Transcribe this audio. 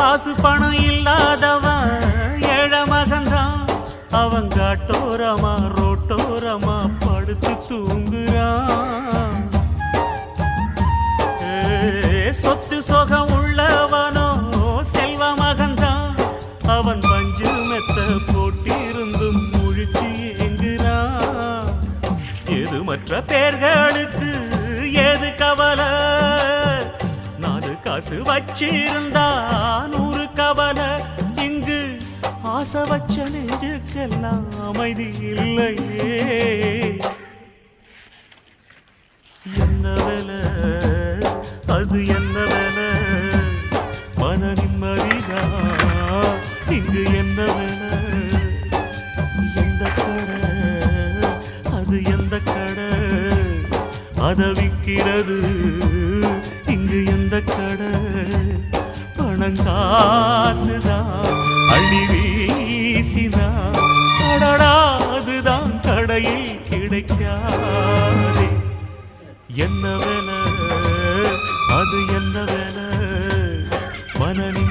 காசு பணம் இல்லாதவன் ஏழ மகன்தான். அவன் காட்டோரமா ரோட்டோரமா படுத்து தூங்குறான். சொத்து சொகம் உள்ளவனோ செல்வ மகன்தான். அவன் பஞ்சு மெத்த போட்டிருந்தும் முழிச்சு ஏங்குறான். எது மற்ற பேர்களுக்கு எது கவலை? பசு வச்சிருந்தா நூறு கவலை இங்கு ஆசை வச்ச நெஞ்சுக்கெல்லாம் அமைதி இல்லையே. என்ன வேலை? அது என்ன வேலை? மன நிம்மதிதான் இங்கு என்ன வேலை? எந்த கடை? அது எந்த கடை? அதை விற்கிறது பணங்காசுதான் அள்ளி வீசினான் அடடா அதுதான் கடையில் கிடைக்காதே. என்னவென அது என்னவென வேலை?